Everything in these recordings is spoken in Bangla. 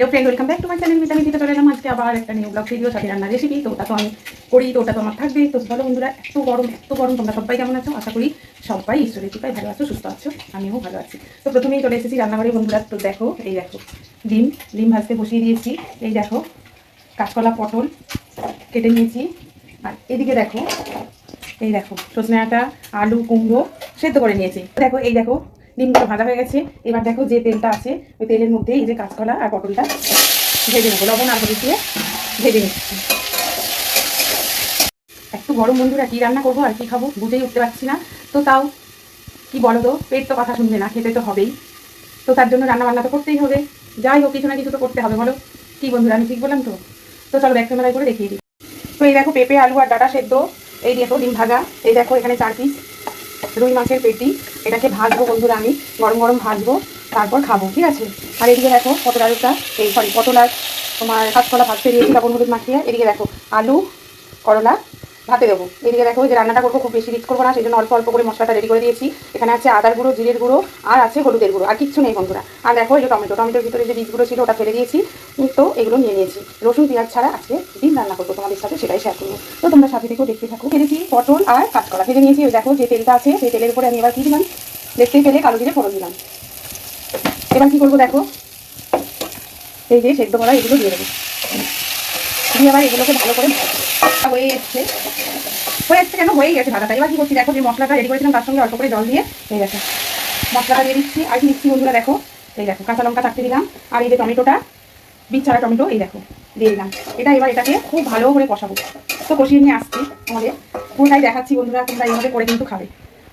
Hello friend welcome back to my channel vitamin দিতে চলে এলাম। আজকে আবার একটা নিউ ব্লগ ভিডিও সাথে রান্নার রেসিপি তো ওটা তো আমি করি, তো ওটা তো আমার থাকবে। তো ভালো বন্ধুরা, এত গরম এত গরম। তোমরা সবাই কেমন আছো? আশা করি সবাই ঈশ্বরের কৃপায় ভালো আছো, সুস্থ আছো। আমিও ভালো আছি। তো প্রথমেই চলে এসেছি রান্নাঘরে বন্ধুরা। তো দেখো, এই দেখো, ডিম ডিম ভাজতে বসিয়ে দিয়েছি। এই দেখো, কাঁচকলা, পটল কেটে নিয়েছি। আর এদিকে দেখো, এই দেখো, সজনে আটা, আলু, কুমড়ো সেদ্ধ করে নিয়েছি। দেখো, এই দেখো ডিমগুলো ভাজা হয়ে গেছে। এবার দেখো যে তেলটা আছে, ওই তেলের মধ্যে এই যে কাঁচকলা আর পটলটা ভেজে নেব। লবণ আর দিয়ে ভেজে নিচ্ছি। একটু গরম বন্ধুরা, কী রান্না করব আর কী খাব বুঝেই উঠতে পারছি না। তো তাও, কি বলো তো, পেট তো কথা শুনবে না, খেতে তো হবেই। তো তার জন্য রান্না বান্না তো করতেই হবে। যাই হোক, কিছু না কিছু তো করতে হবে, বলো। কি বন্ধুরা, আমি ঠিক বললাম তো? তো চলো ব্যাক ক্যামেরায় করে দেখিয়ে দিই। তো এই দেখো, পেঁপে, আলু আর ডাটা সেদ্ধ। এই দেখো, ডিম ভাজা। এই দেখো, এখানে চার পিস রুই মাছের পেটি। এটাকে ভাজবো বন্ধুরা আমি, গরম গরম ভাজবো, তারপর খাব, ঠিক আছে? আর এদিকে দেখো, পটল আলুটা, এই সরি পটল আর তোমার কাঁচকলা ভাজতে দিয়েছি, লবণ হলুদ মাখিয়ে। এদিকে দেখো, আলু, করলা ভাতে দেবো। এদিকে দেখো যে রান্নাটা করব, খুব বেশি রিচ করব না সেই জন্য অল্প অল্প করে মশলাটা রেডি করে দিয়েছি। এখানে আছে আদার গুঁড়ো, জিরের গুঁড়ো, আর আছে হলুদের গুঁড়ো, আর কিচ্ছু নেই বন্ধুরা। আর দেখো এই যে টমেটো, টমেটোর ভিতরে যে বীজগুলো ছিল ওটা ফেলে দিয়েছি। তো এগুলো নিয়ে নিয়েছি। রসুন, পেঁয়াজ ছাড়া আজকে ডিম রান্না করব, তোমাদের সাথে সেটাই শেয়ার করব। তো তোমরা সাথে থেকেও দেখতে থাকো। ভেজেছি পটল আর কাঁচকলা। ভেজে নিয়েছি দেখো যে তেলটা আছে, সেই তেলের উপরে আমি এবার কি দিলাম? দেখতেই পেলে কালো জিরে ফোড়ন দিলাম। এবার কী করব দেখো? এই যে সেদ্ধ করা এগুলো দিয়ে দেবো। দিয়ে আবার এগুলোকে ভালো করে হয়ে এসছে। হয়ে এসছে কেন? হয়ে গেছে ভাজাটা। এবার কি করছি? দেখো যে মশলাটা রেডি করেছিলাম, তার সঙ্গে অল্প করে জল দিয়ে হয়ে গেছে। মশলাটা দিয়ে দিচ্ছি। আর কি দিচ্ছি বন্ধুরা দেখো, এই দেখো, কাঁচা লঙ্কা থাকতে দিলাম। আর এই যে টমেটোটা বীজ ছাড়া টমেটো, এই দেখো, দিয়ে দিলাম। এটা এবার এটাকে খুব ভালো করে কষাবো। তো কষিয়ে নিয়ে আসছি আমাদের পুরোটাই দেখাচ্ছি বন্ধুরা, তোমরা এইভাবে করে কিন্তু খাবে।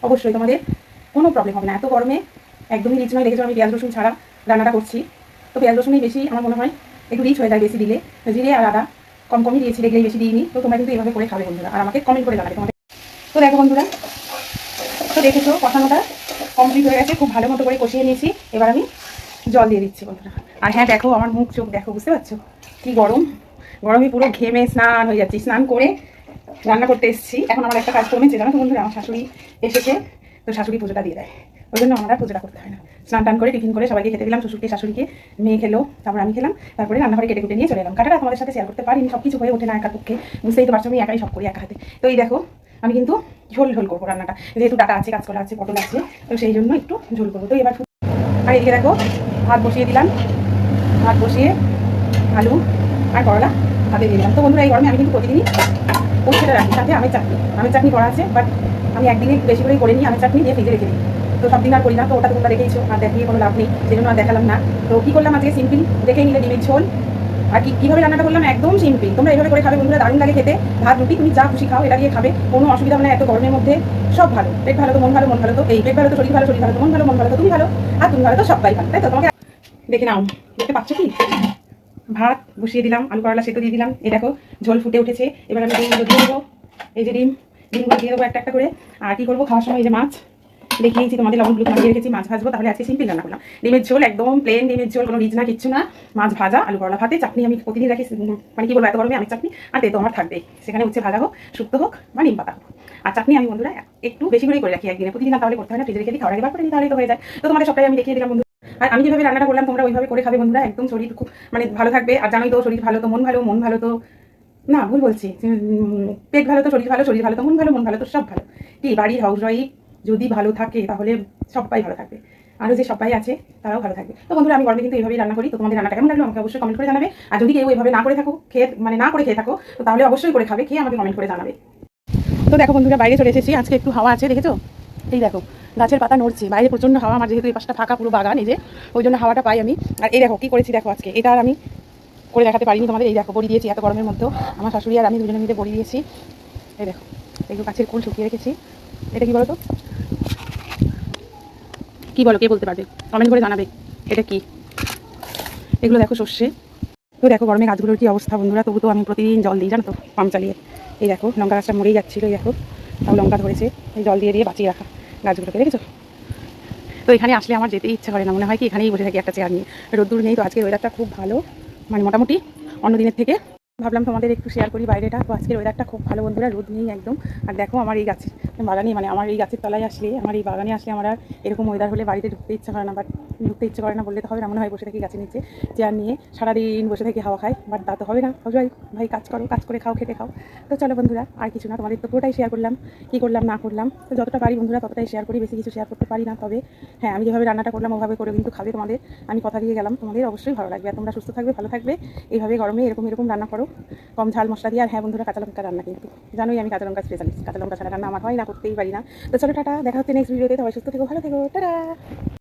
অবশ্যই তোমাদের কোনো প্রবলেম হবে না। এত গরমে একদমই রিচ নয়। দেখেছ আমি পেঁয়াজ রসুন ছাড়া রান্নাটা করছি। তো পেঁয়াজ রসুনই বেশি আমার মনে হয় একটু রিচ হয়ে যায় বেশি দিলে। জিরে আর আদা। কম কমই দিয়েছি, দেখলেই বেশি দিইনি। তো তোমরা কিন্তু এইভাবে করে খাবে বন্ধুরা। আর আমাকে কমেন্ট করে জানাবে তোমাদের। তো দেখো বন্ধুরা, তো দেখেছ, কষানোটা কমপ্লিট হয়ে গেছে। খুব ভালো মতো করে কষিয়ে নিয়েছি। এবার আমি জল দিয়ে দিচ্ছি বন্ধুরা। আর হ্যাঁ দেখো আমার মুখ চোখ দেখো, বুঝতে পারছ? কি গরম। গরমে পুরো ঘেমে স্নান হয়ে যাচ্ছি। স্নান করে রান্না করতে এসেছি। এখন আমার একটা কাজ কমেছে জানো তো বন্ধুরা? আমার শাশুড়ি এসেছে, তো শাশুড়ি পুজোটা দিয়ে দেয়। ওই জন্য আমার পুজোটা করতে হয় না। স্নান টান করে, টিফিন করে সবাইকে খেতে দিলাম, শ্বশুরকে, শাশুড়িকে, মেয়ে খেলো, তারপর আমি খেলাম, তারপরে রান্নাঘরে কেটে কুটে নিয়ে চলে এলাম। কাটাটা তোমাদের সাথে শেয়ার করতে পারিনি সব কিছু হয়ে ওঠে না একার পক্ষে। বুঝতেই তো পারছ, আমি একাই সব করি একা হাতে। তো এই দেখো, আমি কিন্তু ঝোল ঝোল করব রান্নাটা। যেহেতু ডাটা আছে, কাঁচকলা আছে, পটল আছে, তো সেই জন্য একটু ঝোল করব। তো এবার আর এদিকে দেখো, ভাত বসিয়ে দিলাম। ভাত বসিয়ে আলু আর করলা হাতে দিয়ে দিলাম। তো বন্ধুরা, এই গরমে আমি কিন্তু প্রতিদিনই উচ্ছেটা রাখি। সাথে আমের চাটনি। আমের চাটনি করা আছে বাট আমি একদিনে বেশি করে করে নিই, আমের চাটনি দিয়ে ফ্রিজে রেখে দিই। তো সব দিন আর করি না, তো ওটা তোমরা দেখেইছো, আর দেখিয়ে কোনো লাভ নেই সেই জন্য আর দেখালাম না। তো কী করলাম আজকে? সিম্পল দেখেই নিলে ডিমের ঝোল। আর কি, কীভাবে রান্নাটা করলাম? একদম সিম্পল তোমরা এইভাবে করে খাবে বন্ধুরা, দারুণ লাগে খেতে। ভাত, রুটি, তুমি যা খুশি খাও, এটা দিয়ে খাবে, কোনো অসুবিধা হবে না, এত গরমের মধ্যে। সব ভালো। পেট ভালো তো, মন ভালো মন ভালো তো, এই পেট ভালো তো, শরীর ভালো শরীর ভালো তো, মন ভালো মন ভালো তো, তুমি ভালো। আর তুমি ভালো তো সবাই ভালো, তাই তো? তোমাকে দেখে নাও, দেখতে পাচ্ছ কি? ভাত বসিয়ে দিলাম, আলু করলা সেদ্ধ দিয়ে দিলাম। এই দেখো, ঝোল ফুটে উঠেছে। এবার আমি ডিমগুলো দিয়ে দেবো। এই যে ডিম, ডিমগুলো দিয়ে দেবো একটা একটা করে। আর কি করব? খাওয়ার সময় এই যে মাছ। দেখিয়েছি তোমাদের লবণ ব্লু মাখিয়ে রেখেছি, মাছ ভাজবো, তাহলে আজকে সিম্পল রান্না করলাম। ডিমের ঝোল একদম প্লেন ডিমের ঝোল, কোনো রিচ না কিচ্ছু না। মাছ ভাজা, আলু করলা ভাতে, চাটনি আমি প্রতিদিন রাখি মানে কি বলব, এত গরমে আমি চাটনি আর তেতো আমার থাকবেই। সেখানে উচ্ছে ভাজা হোক, শুক্তো হোক বা নিম পাতা হোক। আর চাটনি আমি বন্ধুরা একটু বেশি করেই করে রাখি, একদিনে প্রতিদিন তাহলে করতে হয় না, ফ্রিজে রেখে দিই খাওয়ার একবার করে নিই তাহলেই তো হয়ে যায়। তো তোমাদের সবটাই আমি দেখিয়ে দিলাম বন্ধু আর আমি যেভাবে রান্নাটা করলাম, তোমরা ওইভাবে করে খাবে বন্ধুরা, একদম শরীর খুব মানে ভালো থাকবে। আর জানোই তো শরীর ভালো তো মন ভালো মন ভালো তো, না ভুল বলছি পেট ভালো তো শরীর ভালো শরীর ভালো তো মন ভালো মন ভালো তো সব ভালো। কি বাড়ির হাউস ওয়াইফ যদি ভালো থাকে, তাহলে সবাই ভালো থাকবে। আরও যে সবাই আছে, তারাও ভালো থাকবে। তো বন্ধুরা, আমি গরমে কিন্তু এইভাবেই রান্না করি। তো তোমাদের রান্নাটা কেমন লাগল? আমাকে অবশ্যই কমেন্ট করে জানাবে। আর যদি কেউ এইভাবে না করে থাকো, খেয়ে মানে না করে খেয়ে থাকো, তো তাহলে অবশ্যই করে খাবে। খেয়ে আমাকে কমেন্ট করে জানাবে। তো দেখো বন্ধুরা, বাইরে চলে এসেছি। আজকে একটু হাওয়া আছে, দেখেছ? এই দেখো, গাছের পাতা নড়ছে। বাইরে প্রচণ্ড হাওয়া। আমার যেহেতু এই পাশটা ফাঁকা পুরো বাগান, এই যে, ওই জন্য হাওয়াটা পাই আমি। আর এই দেখো, কী করেছি দেখো আজকে? এটা আর আমি করে দেখাতে পারিনি তোমাদের। এই দেখো, বড়ি দিয়েছি এত গরমের মধ্যেও। আমার শাশুড়ি আর আমি দুজনে মিলে বড়ি দিয়েছি। এই দেখো এগুলো গাছের কুল শুকিয়ে রেখেছি। এটা কি বলো তো? কি বলো, কে বলতে পারবে? কমেন্ট করে জানাবে, এটা কি? এগুলো দেখো সর্ষে। তো দেখো, গরমে গাছগুলোর কি অবস্থা বন্ধুরা? তবু তো আমি প্রতিদিন জল দিই, জানো তো, পাম্প চালিয়ে। এই দেখো, লঙ্কা গাছটা মরেই যাচ্ছিল, এই দেখো। তাও লঙ্কা ধরেছে, এই জল দিয়ে দিয়ে বাঁচিয়ে রাখা গাছগুলোকে, দেখেছ? তো এখানে আসলে আমার যেতেই ইচ্ছা করে না, মনে হয় কি এখানেই বসে থাকি একটা চেয়ার নিয়ে। রোদ্দুর নেই, তো আজকের ওয়েদারটা খুব ভালো। মানে মোটামুটি অন্য দিনের থেকে। ভাবলাম তোমাদের একটু শেয়ার করি বাইরেটা। তো আজকের ওয়েদারটা খুব ভালো বন্ধুরা, রোদ নেই একদম। আর দেখো আমার এই গাছে বাগানে মানে আমার এই গাছের তলায় আসলে, আমার এই বাগানে আসলে আমার এরকম ওয়েদার হলে বাড়িতে ঢুকতে ইচ্ছা করে না বাট ঢুকতে ইচ্ছে করে না বললে তো হবে না, মনে হয় বসে থাকি গাছের নিচে, চেয়ার নিয়ে সারাদিন বসে থাকি হাওয়া খাই বাট তা তো হবে না। ভাই ভাই কাজ করো, কাজ করে খাও, খেতে খাও। তো চলো বন্ধুরা, আর কিছু না, তোমাদের তো পুরোটাই শেয়ার করলাম, কী করলাম, না করলাম। তো যতটা পারি বন্ধুরা, ততটাই শেয়ার করি, বেশি কিছু শেয়ার করতে পারি না, তবে হ্যাঁ আমি যেভাবে রান্নাটা করলাম, ওভাবে করে কিন্তু খাবে তোমাদের। আমি কথা দিয়ে গেলাম, তোমাদের অবশ্যই ভালো লাগবে। আর তোমরা সুস্থ থাকবে, ভালো থাকবে, এইভাবে গরমে এরকম এরকম রান্না করো। কম ঝাল মশলা দিয়ে, আর হ্যাঁ বন্ধুরা, কাঁচা লঙ্কা রান্না কিন্তু। জানোই আমি কাঁচা লঙ্কা স্পেশালিস্ট কাঁচা লঙ্কা ছাড়া রান্না আমার হয় না। করতেই পারি না। তো চলো টাটা, দেখা হচ্ছে নেক্সট ভিডিওতে সবাই সুস্থ থেকে, ভালো থেকো, টাটা!